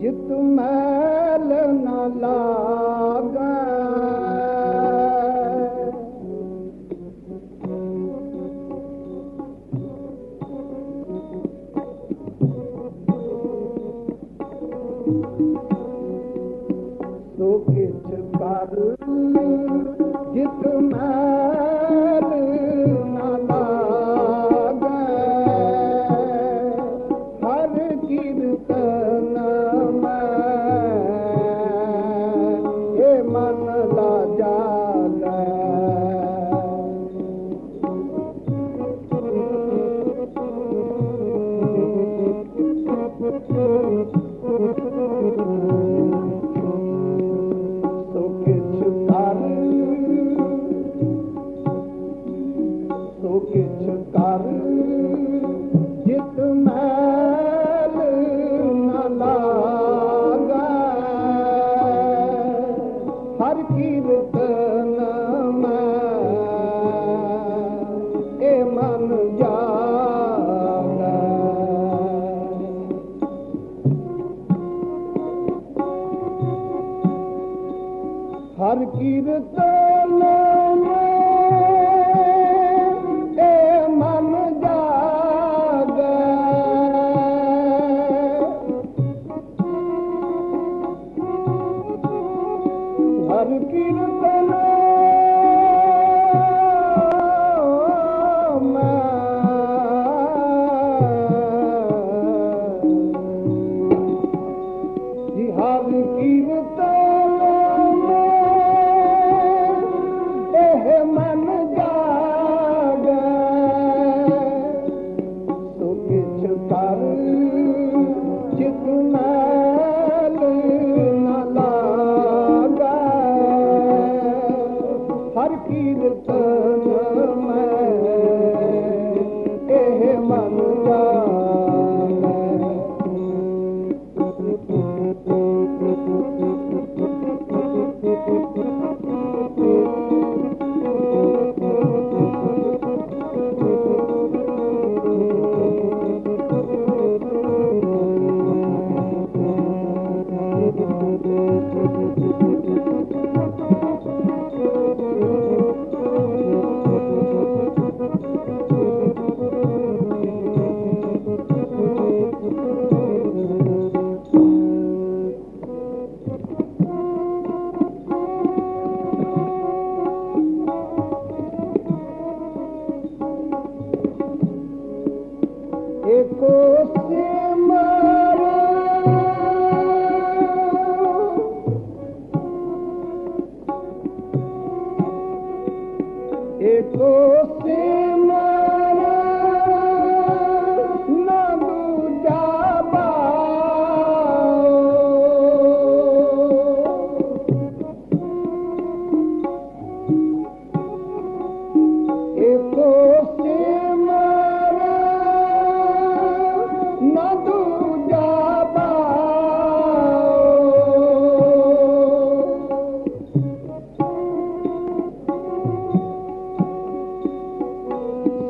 जित मैल न लाग It looks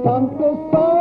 I'm tantos años.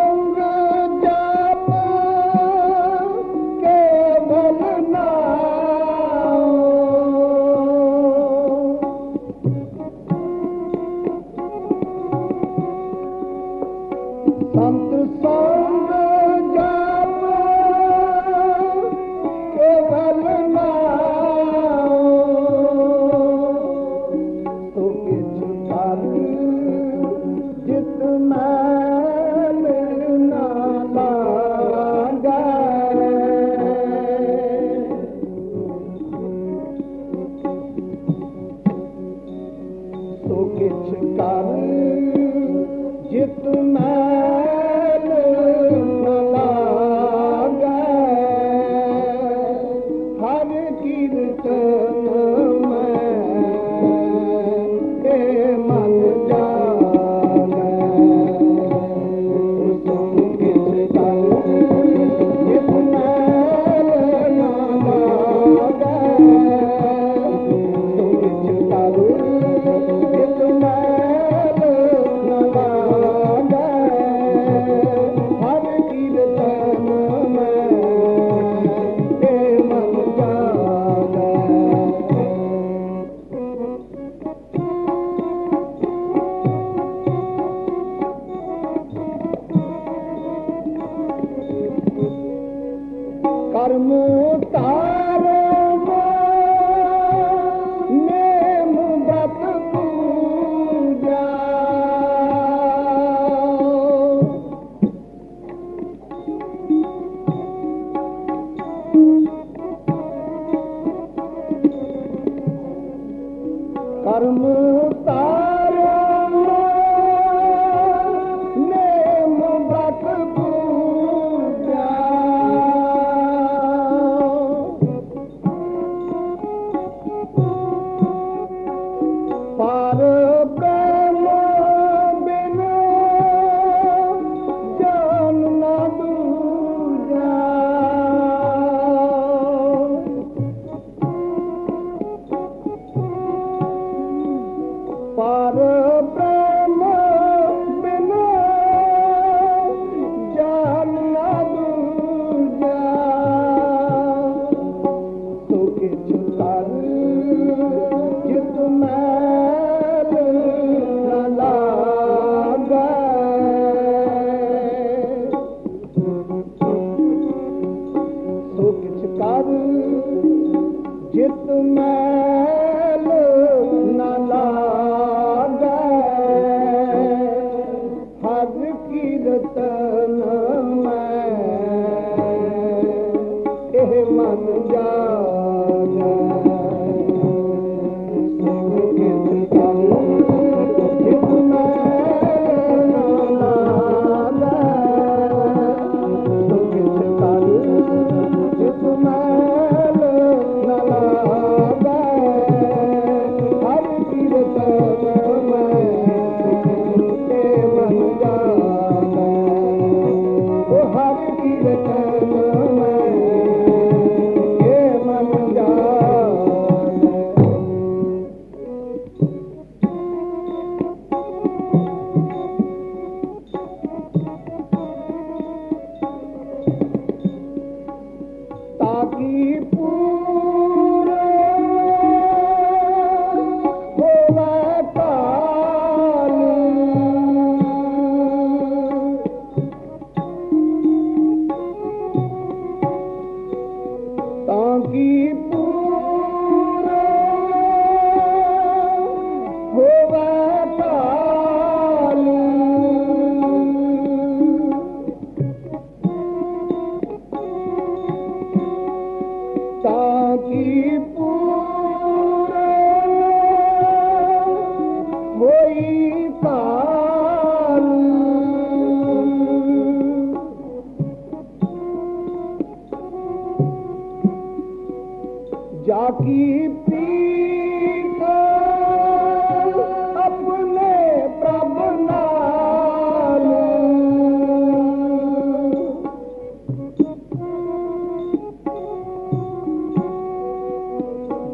तार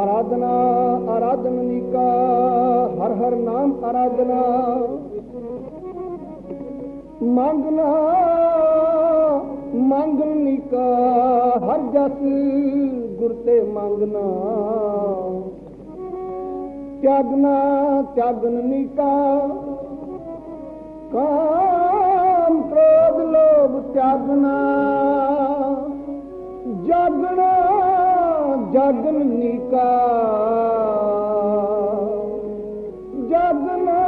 ਆਰਾਧਨਾ ਆਰਾਧਨਿਕਾ ਹਰ ਹਰ ਨਾਮ ਆਰਾਧਨਾ। ਮੰਗਨਾ ਮੰਗਨਿਕਾ ਹਰ ਜਸ ਗੁਰ ਤੇ ਮੰਗਨਾ ਤਿਆਗਨਾ ਤਿਆਗਨਿਕਾ ਕਾਮ ਕ੍ਰੋਧ ਲੋਭ ਤਿਆਗਨਾ ਜਾਗਣਾ ਜਾਗਨ ਨੀਕਾ। ਜਾਗਣਾ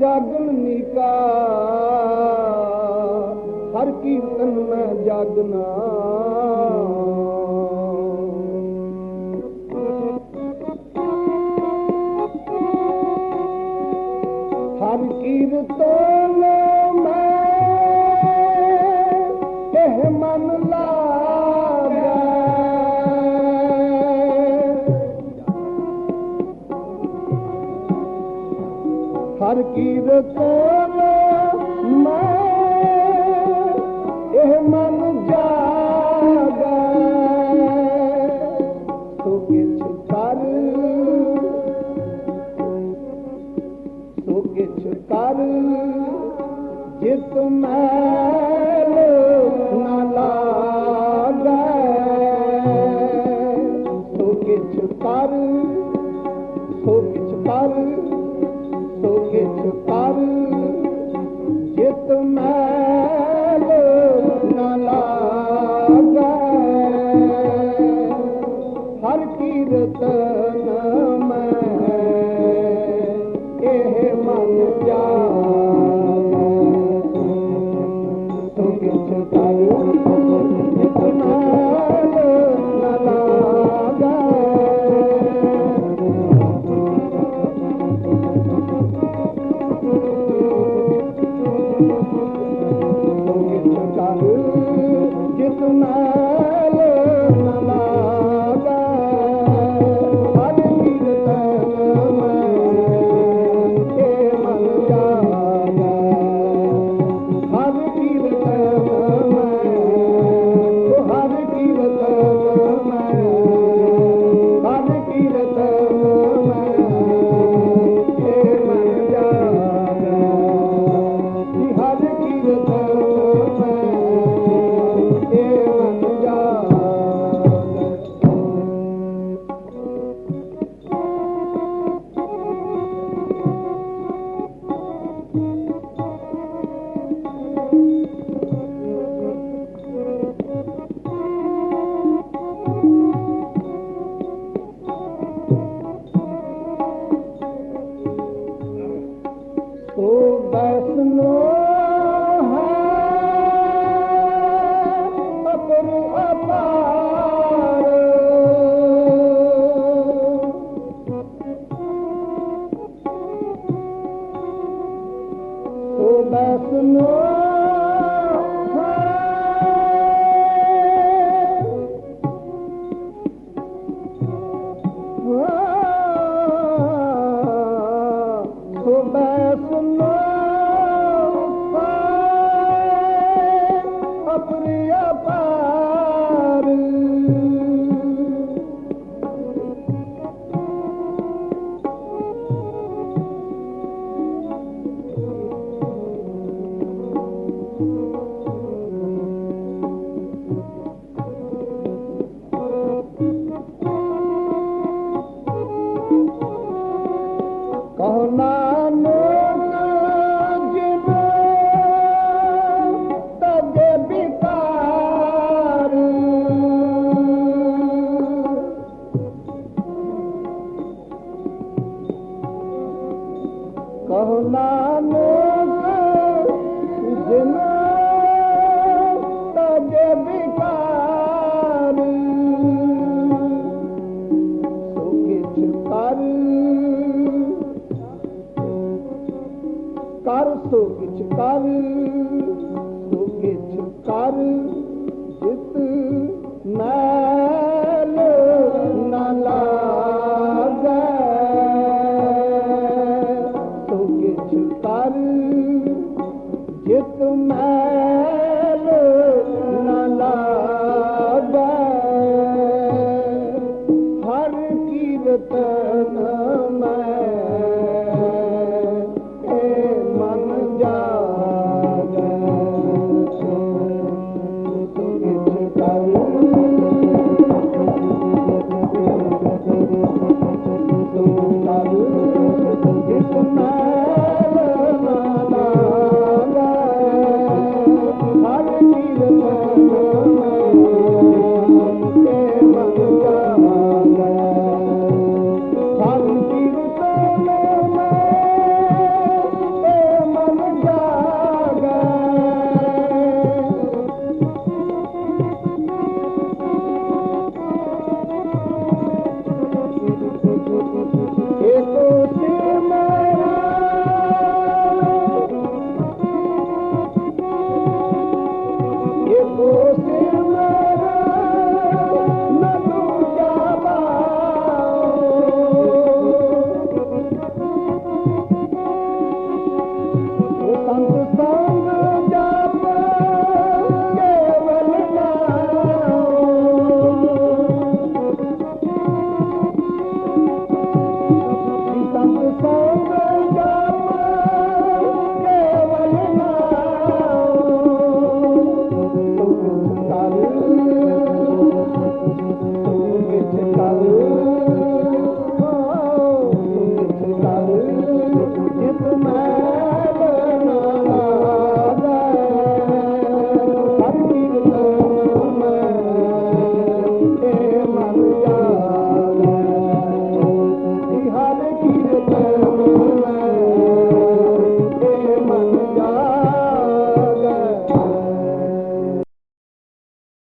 ਜਾਗਨ ਨੀਕਾ। ਹਰ ਕੀਰਤਨ ਮੈਂ ਜਾਗਨਾ ਹਰ ਕੀਰਤਨ ਮੈਂ ਇਹ ਮਨ ਕਹੋ ਨਾਨਕ ਜਿਨ ਤਜੇ ਬਿਕਾਰ ਸੋ ਕਿਛ ਕਰ ਸੋ ਕਿਛ ਕਰ ਸੋ ਕਿਛ ਕਰ